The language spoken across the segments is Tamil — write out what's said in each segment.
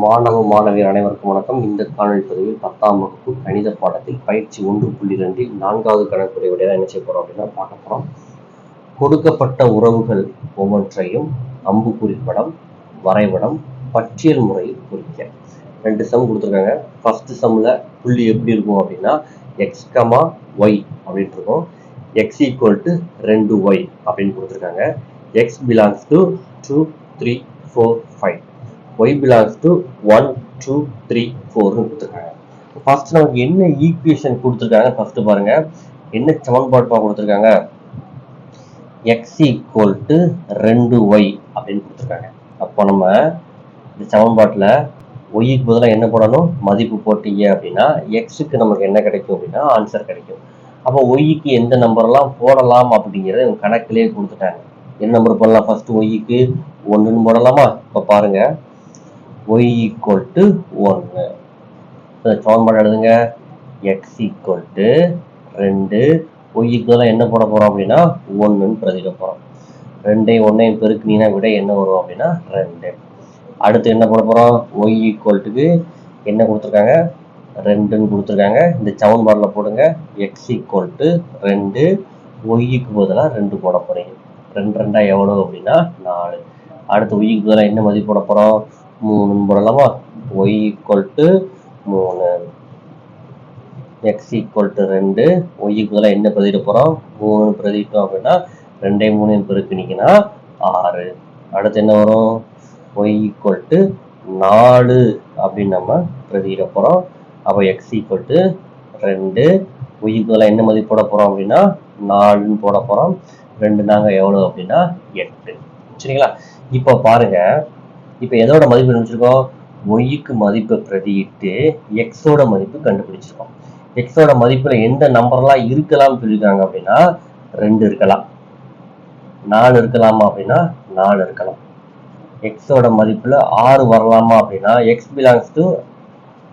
மாணவ மாணவியர் அனைவருக்கும் வணக்கம். இந்த காணொலி பதிவில் பத்தாம் வகுப்பு கணித பாடத்தில் பயிற்சி ஒன்று புள்ளி ரெண்டில் நான்காவது கணக்குடைய விடையாக என்ன செய்ய போறோம் அப்படின்னா பார்க்க போறோம். கொடுக்கப்பட்ட உறவுகள் ஒவ்வொன்றையும் அம்பு குறிப்படம் வரைபடம் பட்டியல் முறையில் குறிக்க. ரெண்டு சம் கொடுத்துருக்காங்க. ஃபர்ஸ்ட் சம்மில் புள்ளி எப்படி இருக்கும் அப்படின்னா எக்ஸ் கமா ஒய் அப்படின்ட்டு இருக்கும். எக்ஸ் ஈக்குவல் டு ரெண்டு ஒய் அப்படின்னு கொடுத்துருக்காங்க. X belongs to two three four five Y belongs to one two three ஃபோர்னு கொடுத்துருக்காங்க ஃபர்ஸ்ட் நமக்கு என்ன ஈக்குவேஷன் கொடுத்துருக்காங்க? ஃபர்ஸ்ட் பாருங்க. என்ன சமன்பாடுப்பா கொடுத்துருக்காங்க? எக்ஸ் ஈக்குவல் டு ரெண்டு ஒய் அப்படின்னு கொடுத்துருக்காங்க. அப்போ நம்ம இந்த சமன்பாட்டில் ஒய்க்கு பதிலாக என்ன போடணும்? மதிப்பு போட்டீங்க அப்படின்னா எக்ஸுக்கு நமக்கு என்ன கிடைக்கும் அப்படின்னா ஆன்சர் கிடைக்கும். அப்போ ஒய்க்கு எந்த நம்பர்லாம் போடலாம் அப்படிங்கிறத இவங்க கணக்கிலே கொடுத்துட்டாங்க. என்ன நம்பர் போடலாம்? ஃபர்ஸ்ட் ஒய்க்கு ஒன்றுன்னு போடலாமா? இப்போ பாருங்க. ஒய் ஈக்குவல் டு ஒன்று. சமன்பாடு எழுதுங்க. எக்ஸ் ஈக்குவல் டு ரெண்டு. ஒய் பதிலாக என்ன போட போகிறோம் அப்படின்னா ஒன்றுன்னு பிரதிக்க போகிறோம் ரெண்டையும் ஒன்றையும் பெருக்குனீங்கன்னா விட என்ன வரும் அப்படின்னா ரெண்டு. அடுத்து என்ன போட போகிறோம் ஒய் ஈக்குவல்ட்டுக்கு என்ன கொடுத்துருக்காங்க? ரெண்டுன்னு கொடுத்துருக்காங்க. இந்த சமன்பாடில் போடுங்க. எக்ஸ் ஈக்குவல் டு ரெண்டு. ஒய்க்கு பதிலாக ரெண்டு போட போகிறீங்க ரெண்டு ரெண்டாக எவ்வளோ அப்படின்னா நாலு. அடுத்து ஒய்க்கு பதிலாக என்ன மதிப்பு போட போகிறோம் மூணுன்னு போடலாமா? ஒய் ஈக்குவல் டு மூணு. எக்ஸ் ஈக்குவல் டு ரெண்டு. ஒய்க்கு பதிலாக என்ன பிரதிட போகிறோம் மூணு பிரதிட்டோம் அப்படின்னா ரெண்டே மூணையும் பெருக்குனிங்கன்னா ஆறு. அடுத்து என்ன வரும்? ஒய் ஈக்குவல் டு நாலு அப்படின்னு நம்ம பிரதியிட போகிறோம் அப்போ எக்ஸ் ஈக்குவல் டு ரெண்டு. ஒய்க்கு பதிலாக என்ன மதிப்பு போட போகிறோம் அப்படின்னா நாலுன்னு போட போகிறோம் ரெண்டு நாங்கள் எவ்வளோ அப்படின்னா எட்டு. சரிங்களா? இப்போ பாருங்க. இப்போ எதோட மதிப்பு நினைச்சிருக்கோம்? ஒய்க்கு மதிப்பை பிரதியிட்டு எக்ஸோட மதிப்பு கண்டுபிடிச்சிருக்கோம். எக்ஸோட மதிப்பில் எந்த நம்பர்லாம் இருக்கலாம்னு சொல்லியிருக்காங்க அப்படின்னா ரெண்டு இருக்கலாம். நாலு இருக்கலாமா அப்படின்னா நாலு இருக்கலாம். எக்ஸோட மதிப்பில் ஆறு வரலாமா அப்படின்னா எக்ஸ் பிலாங்ஸ் டு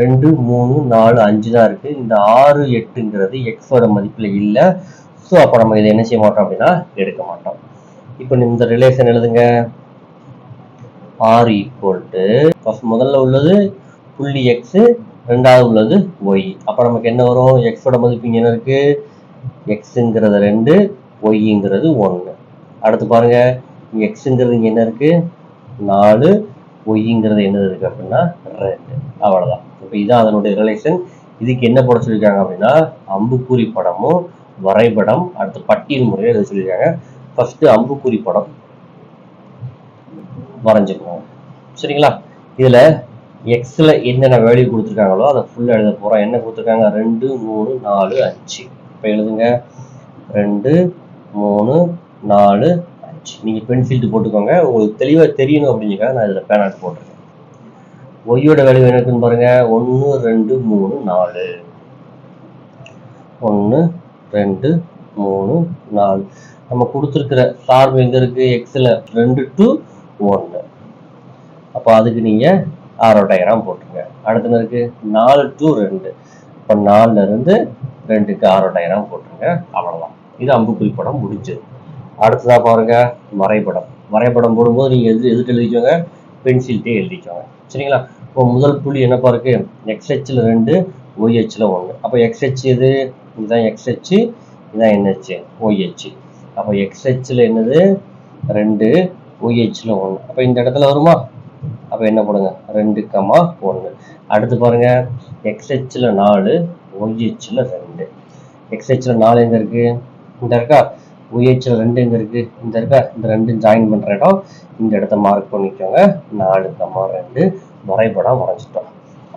ரெண்டு மூணு நாலு அஞ்சு தான் இருக்கு. இந்த ஆறு எட்டுங்கிறது எக்ஸோட மதிப்பில் இல்லை. ஸோ அப்போ நம்ம இதை என்ன செய்ய மாட்டோம் அப்படின்னா எடுக்க மாட்டோம். இப்போ இந்த ரிலேஷன் எழுதுங்க. ஆர் ஈக்குவல் டு முதல்ல உள்ளது புள்ளி எக்ஸ் ரெண்டாவது உள்ளது ஒய் அப்போ நமக்கு என்ன வரும்? எக்ஸோட மதிப்பு இங்கே என்ன இருக்கு? எக்ஸுங்கிறது ரெண்டு ஒய்ங்கிறது ஒன்று அடுத்து பாருங்க. எக்ஸுங்கிறது இங்கே என்ன இருக்கு? நாலு ஒய்ங்கிறது என்னது இருக்கு அப்படின்னா ரெண்டு. அவ்வளோதான் இப்போ இதுதான் அதனுடைய ரிலேஷன் இதுக்கு என்ன படம் சொல்லியிருக்காங்க அப்படின்னா அம்புக்குறி படமும் வரைபடம் அடுத்து பட்டியல் முறையில் எழுத சொல்லியிருக்காங்க ஃபர்ஸ்ட் அம்புக்குறி படம் வரைஞ்சுக்கணும் சரிங்களா? இதுல எக்ஸ்ல என்னென்ன வேல்யூ கொடுத்துருக்காங்களோ அதை ஃபுல்லாக எழுத போகிறோம் என்ன கொடுத்துருக்காங்க? ரெண்டு மூணு நாலு அஞ்சு. இப்போ எழுதுங்க. ரெண்டு மூணு நாலு அஞ்சு. நீங்க பென்சில்ட்டு போட்டுக்கோங்க. உங்களுக்கு தெளிவாக தெரியணும் அப்படிங்கிறதுக்காக நான் இதில் பேனாட் போட்டிருக்கேன். ஒய்யோட வேல்யூ என்ன இருக்குன்னு பாருங்க. ஒன்று ரெண்டு மூணு நாலு. ஒன்று ரெண்டு மூணு நாலு. நம்ம கொடுத்துருக்கிற சார்பு எங்கே இருக்கு? எக்ஸ்ல ரெண்டு டு ஒன்று அப்போ அதுக்கு நீங்க ஆரோ டயக்ராம் போட்டுருங்க. அடுத்து என்ன இருக்கு நாலு டு ரெண்டு. இப்போ நாலுல இருந்து ரெண்டுக்கு ஆரோ டயக்ராம் போட்டுருங்க. அவ்வளோதான் இது அம்புக்குறி படம் முடிஞ்சது. அடுத்ததா பாருங்க வரைபடம். வரைபடம் போடும்போது நீங்க எது எதுக்கு எழுதிக்கோங்க? பென்சில்ட்டே எழுதிக்கோங்க. சரிங்களா? இப்போ முதல் புள்ளி என்னப்பா இருக்குது எக்ஸ்ஹெச்சில் ரெண்டு ஒய்ஹெச்ல ஒன்று அப்போ எக்ஸ்ஹெச் எது? இதுதான் எக்ஸ்ஹெச் இதுதான் என்ஹெச் ஒய்ஹெச் அப்போ எக்ஸ்ஹெச்சில் என்னது? ரெண்டு ஓஹெச்சில் ஒன்று அப்போ இந்த இடத்துல வருமா? அப்போ என்ன போடுங்க? ரெண்டு கமா ஒன்று அடுத்து பாருங்க. எக்ஸ்ஹெச்சில் நாலு ஒய்ஹெச்ல ரெண்டு. எக்ஸ்ஹெச்சில் நாலு எங்கே இருக்குது இந்த இருக்கா? ஒய்ஹெச்ல ரெண்டு எங்கே இருக்குது இந்த இருக்கா? இந்த ரெண்டும் ஜாயின் பண்ணுற இடம். இந்த இடத்த மார்க் பண்ணிக்கோங்க. நாலு கமா ரெண்டு. வரைபடம் வரைஞ்சிட்டோம்.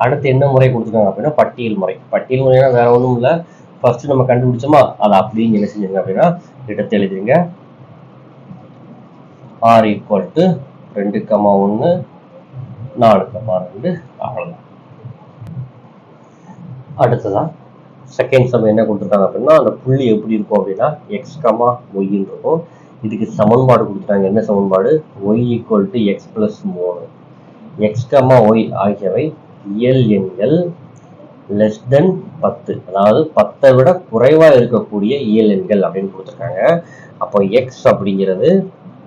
அடுத்து என்ன முறை கொடுத்துருக்காங்க அப்படின்னா பட்டியல் முறை. பட்டியல் முறைனா வேற ஒன்றும் இல்லை. ஃபர்ஸ்ட் நம்ம கண்டுபிடிச்சோமா? அதை அப்படியே என்ன செஞ்சுங்க அப்படின்னா எடுத்து எழுதுங்க ஆர் ஈக்குவல் டு ரெண்டு கமா ஒன்று நாலு கமா ரெண்டு அவ்வளோதான் அடுத்ததான் செகண்ட் சம் என்ன கொடுத்துருக்காங்க அப்படின்னா அந்த புள்ளி எப்படி இருக்கும் அப்படின்னா எக்ஸ் கமா ஒய்ன்னு இருக்கும். இதுக்கு சமன்பாடு கொடுத்துட்டாங்க. என்ன சமன்பாடு? Y equal to X plus மூணு. எக்ஸ் கமா ஒய் ஆகியவை இயல் எண்கள் லெஸ் தென் பத்து. அதாவது பத்தை விட குறைவாக இருக்கக்கூடிய இயல் எண்கள் அப்படின்னு கொடுத்துருக்காங்க. அப்போ எக்ஸ் அப்படிங்கிறது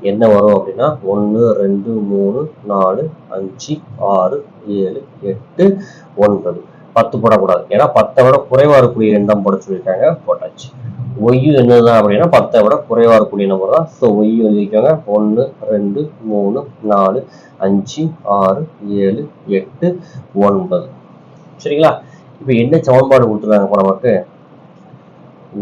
என்ன வரும் அப்படின்னா ஒன்று ரெண்டு மூணு நாலு அஞ்சு ஆறு ஏழு எட்டு ஒன்பது. பத்து போடக்கூடாது. ஏன்னா பத்தை விட குறைவாக இருக்கக்கூடிய எண்ணம் போட சொல்லியிருக்காங்க. போட்டாச்சு. ஒய்யு என்னதான் அப்படின்னா பத்தை விட குறைவாக இருக்கக்கூடிய நம்பர் தான் ஸோ ஒய்யு எழுதிக்கோங்க. ஒன்று ரெண்டு மூணு நாலு அஞ்சு ஆறு ஏழு எட்டு ஒன்பது. சரிங்களா? இப்போ என்ன சமன்பாடு கொடுத்துருக்காங்க இப்போ நமக்கு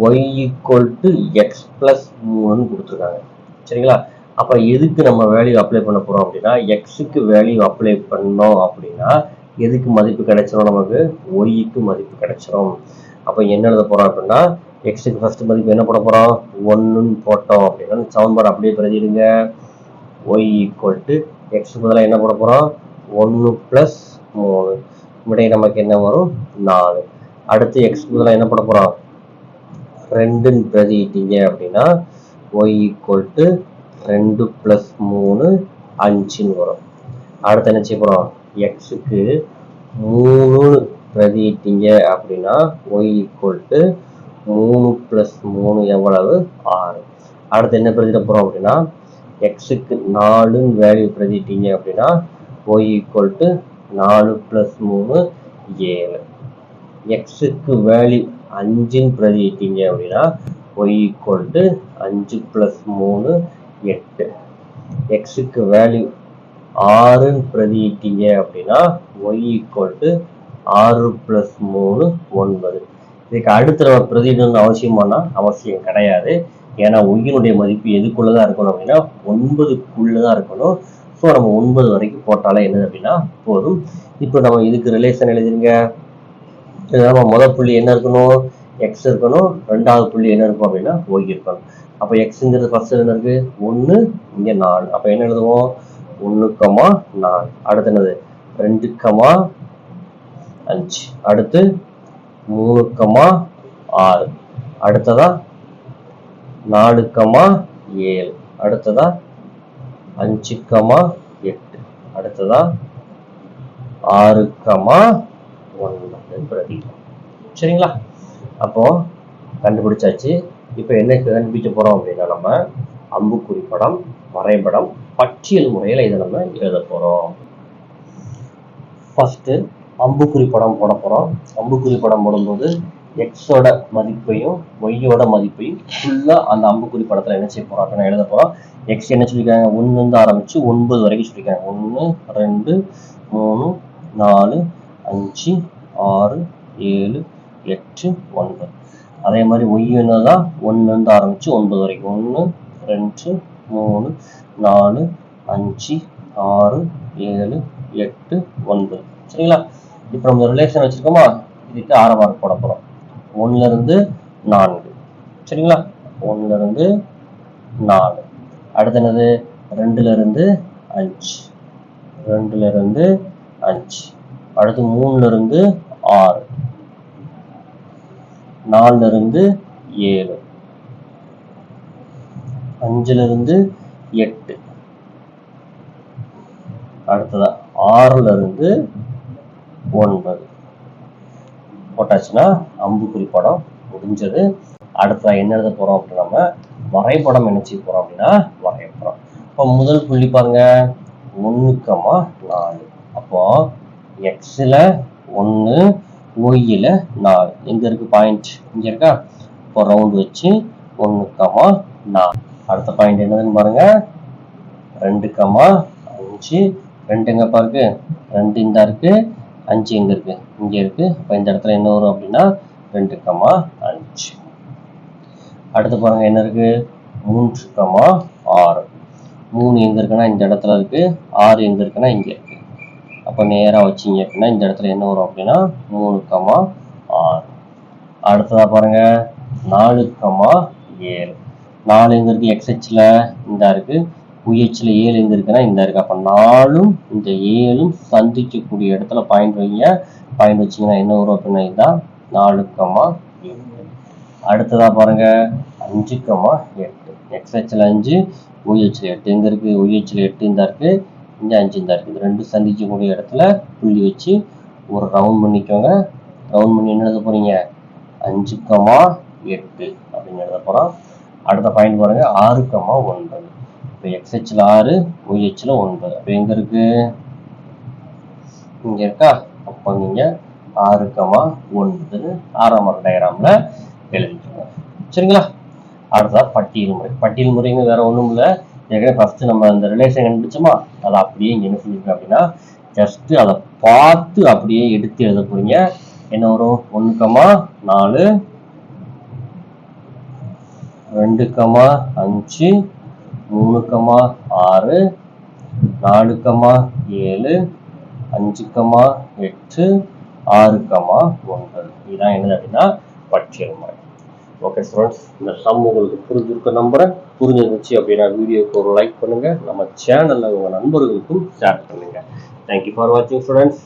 Y equal to X plus மூணுன்னு கொடுத்துருக்காங்க. சரிங்களா? அப்போ எதுக்கு நம்ம வேல்யூ அப்ளை பண்ண போறோம் அப்படின்னா எக்ஸுக்கு வேல்யூ அப்ளை பண்ணோம் அப்படின்னா எதுக்கு மதிப்பு கிடைச்சிரும் நமக்கு? ஒய்க்கு மதிப்பு கிடைச்சிரும். அப்போ என்ன எழுத போறோம் அப்படின்னா எக்ஸுக்கு ஃபர்ஸ்ட் மதிப்பு என்ன போட போறோம்? ஒன்றுன்னு போட்டோம் அப்படின்னா இந்த சமன்பாடு அப்படியே பிரதிடுங்க ஒய் ஈக்குவல் டு எக்ஸ் பதிலாக என்ன போட போறோம்? ஒன்று ப்ளஸ் மூணு. விடை நமக்கு என்ன வரும்? நாலு. அடுத்து எக்ஸ் பதிலாக என்ன போட போறோம்? ரெண்டுன்னு பிரதிட்டீங்க அப்படின்னா ஒய் ஈக்குவல் டு ரெண்டு ப்ளஸ் மூணு அஞ்சுன்னு வரும். அடுத்து என்ன செய்ய போகிறோம் எக்ஸுக்கு மூணு பிரதிட்டீங்க அப்படின்னா ஒய் ஈக்குவல் டு மூணு ப்ளஸ் மூணு எவ்வளவு? ஆறு. அடுத்து என்ன பிரதிட போகிறோம் அப்படின்னா எக்ஸுக்கு நாலுன்னு வேல்யூ பிரதிட்டீங்க அப்படின்னா ஒய் ஈக்குவல் டு நாலு ப்ளஸ் மூணு ஏழு. எக்ஸுக்கு வேல்யூ அஞ்சுன்னு பிரதிட்டீங்க அப்படின்னா ஒய் ஈக்குவல் டு அஞ்சு ப்ளஸ் மூணு எட்டு. எக்ஸுக்கு வேல்யூ ஆறுன்னு பிரதிட்டீங்க அப்படின்னா ஒய் ஈக்குவல் டு ஆறு ப்ளஸ் மூணு ஒன்பது. இதுக்கு அடுத்து நம்ம பிரதிடணும்னு அவசியமானா அவசியம் கிடையாது. ஏன்னா ஒய்யினுடைய மதிப்பு எதுக்குள்ளதான் இருக்கணும் அப்படின்னா ஒன்பதுக்குள்ளதான் இருக்கணும். ஸோ நம்ம ஒன்பது வரைக்கும் போட்டாலே என்னது அப்படின்னா போதும். இப்போ நம்ம இதுக்கு ரிலேஷன் எழுதிருங்க. நம்ம முதல் புள்ளி என்ன இருக்கணும்? எக்ஸ் இருக்கணும். ரெண்டாவது புள்ளி என்ன இருக்கும் அப்படின்னா ஒய் இருக்கணும். அப்போ எக்ஸுங்கிறது ஃபர்ஸ்ட் என்ன இருக்கு? ஒன்று இங்கே நாலு. அப்போ என்ன எழுதுவோம்? ஒன்று கமா நாலு. அடுத்து என்னது? ரெண்டு கமா அஞ்சு. அடுத்து மூணு கமா ஆறு. அடுத்ததா நாலு கமா ஏழு. அடுத்ததா அஞ்சு கமா எட்டு. அடுத்ததா ஆறு கமா ஒன்பது சரிங்களா? அப்போ கண்டுபிடிச்சாச்சு. இப்போ என்ன கண்டுபிடிக்க போறோம் அப்படின்னா நம்ம அம்புக்குறி படம் வரைபடம் பட்டியல் முறையில் இதை நம்ம எழுத போறோம். ஃபஸ்ட்டு அம்புக்குறி படம் போட போறோம். அம்புக்குறி படம் போடும்போது எக்ஸோட மதிப்பையும் ஒய்யோட மதிப்பையும் ஃபுல்லாக அந்த அம்புக்குறி படத்தில் என்ன செய்ய போறோம் அப்படின்னு எழுத போகிறோம் எக்ஸ் என்ன சொல்லியிருக்காங்க? ஒன்றுலேருந்து ஆரம்பிச்சு ஒன்பது வரைக்கும் சொல்லியிருக்காங்க. ஒன்று ரெண்டு மூணு நாலு அஞ்சு ஆறு ஏழு எட்டு ஒன்பது. அதே மாதிரி ஒய் என்னதான்? ஒன்றுலேருந்து ஆரம்பிச்சு ஒன்பது வரைக்கும். ஒன்று ரெண்டு மூணு நாலு அஞ்சு ஆறு ஏழு எட்டு ஒன்பது. சரிங்களா? இப்போ நம்ம ரிலேஷன் வச்சுருக்கோமா? இதுக்கு ஆறு மார்க் போட போகிறோம் ஒன்றுலேருந்து நான்கு. சரிங்களா? ஒன்றுலேருந்து நாலு. அடுத்து என்னது? ரெண்டுலேருந்து அஞ்சு. ரெண்டுலேருந்து அஞ்சு. அடுத்து மூணுலேருந்து ஆறு. நாலுல இருந்து ஏழு. அஞ்சுல இருந்து எட்டு. அடுத்ததா ஆறுல இருந்து ஒன்பது. போட்டாச்சுன்னா அம்புக்குறி படம் முடிஞ்சது. அடுத்ததா என்ன எழுத போறோம் அப்படின்னா நம்ம வரைபடம் என்ன செய்ய போறோம் அப்படின்னா வரைபடம் இப்போ முதல் புள்ளி பாருங்க. ஒண்ணுக்கமா நாலு. அப்போ எக்ஸ்ல ஒன்று ஒய்யில் நாலு எங்க இருக்கு பாயிண்ட் இங்க இருக்கா? இப்போ ரவுண்ட் வச்சு ஒன்று கமா நாலு. அடுத்த பாயிண்ட் என்னதுன்னு பாருங்க. ரெண்டு கமா அஞ்சு. ரெண்டு எங்கப்பா இருக்கு? ரெண்டு இந்த இருக்கு. அஞ்சு எங்க இருக்கு. இங்க இருக்கு. இப்போ இந்த இடத்துல என்ன வரும் அப்படின்னா ரெண்டு கமா அஞ்சு. அடுத்து பாருங்க என்ன இருக்கு? மூன்று கமா ஆறு. மூணு எங்க இருக்குன்னா இந்த இடத்துல இருக்கு. ஆறு எங்க இருக்குன்னா இங்க இருக்கு. அப்போ நேராக வச்சிங்க அப்படின்னா இந்த இடத்துல என்ன வரும் அப்படின்னா மூணு கமா ஆறு. அடுத்ததாக பாருங்க நாலு கமா ஏழு. நாலு எங்கே இருக்குது எக்ஸ்ஹெச்சில் இந்த இருக்குது உயச்சில் ஏழு எங்கே இருக்குன்னா இந்த இருக்குது அப்போ நாலும் இந்த ஏழும் சந்திக்கக்கூடிய இடத்துல பாயிண்ட் வைங்க. பாயிண்ட் வச்சிங்கன்னா என்ன வரும் அப்படின்னா இதுதான் நாலு கமா ஏழு. அடுத்ததாக பாருங்க அஞ்சு கமா எட்டு. எக்ஸ்ஹெச்சில் அஞ்சு உயச்சில் எட்டு. எங்கே இருக்குது உயச்சில் எட்டு இந்த இருக்குது இங்கே அஞ்சு இந்த இருக்குது. ரெண்டு சந்திக்கக்கூடிய இடத்துல புள்ளி வச்சு ஒரு ரவுண்ட் பண்ணிக்கோங்க. ரவுண்ட் பண்ணி என்ன எழுத போறீங்க? அஞ்சு கமா எட்டு அப்படின்னு எழுத போகிறோம் அடுத்த பாயிண்ட் பாருங்க. ஆறு கமா ஒன்பது. இப்போ எக்ஸ்ஹெச்சில் ஆறு ஒய்ஹெச்சில் ஒன்பது. அப்போ எங்கே இருக்கு? இங்கே இருக்கா? அப்போ நீங்கள் ஆறு கமா ஒன்பதுன்னு ஆறாம் மார்க் டயராமில் எழுதிக்கோங்க. சரிங்களா? அடுத்ததா பட்டியல் முறை. பட்டியல் முறைங்க வேற ஒன்றும் இல்லை. ஏற்கனவே ஃபர்ஸ்ட் நம்ம அந்த ரிலேஷன் கண்டுபிடிச்சோமா? அதை அப்படியே இங்கே என்ன செஞ்சிருக்கோம் அப்படின்னா ஜஸ்ட் அதை பார்த்து அப்படியே எடுத்து எழுத போறீங்க. என்ன வரும்? ஒன்று கமா நாலு ரெண்டு கமா அஞ்சு மூணு கமா ஆறு நாலு கமா ஏழு அஞ்சு கமா எட்டு ஆறு கமா ஒன்பது. இதுதான் என்னது அப்படின்னா பட்டியல் மாதிரி. ஓகே ஸ்டூடெண்ட்ஸ் இந்த சம் உங்களுக்கு புரிஞ்சிருக்க நம்புறேன். புரிஞ்சிருந்துச்சு அப்படின்னா வீடியோக்கு ஒரு லைக் பண்ணுங்க. நம்ம சேனலில் உங்க நண்பர்களுக்கும் ஷேர் பண்ணுங்க. தேங்க்யூ ஃபார் வாட்சிங் ஸ்டூடெண்ட்ஸ்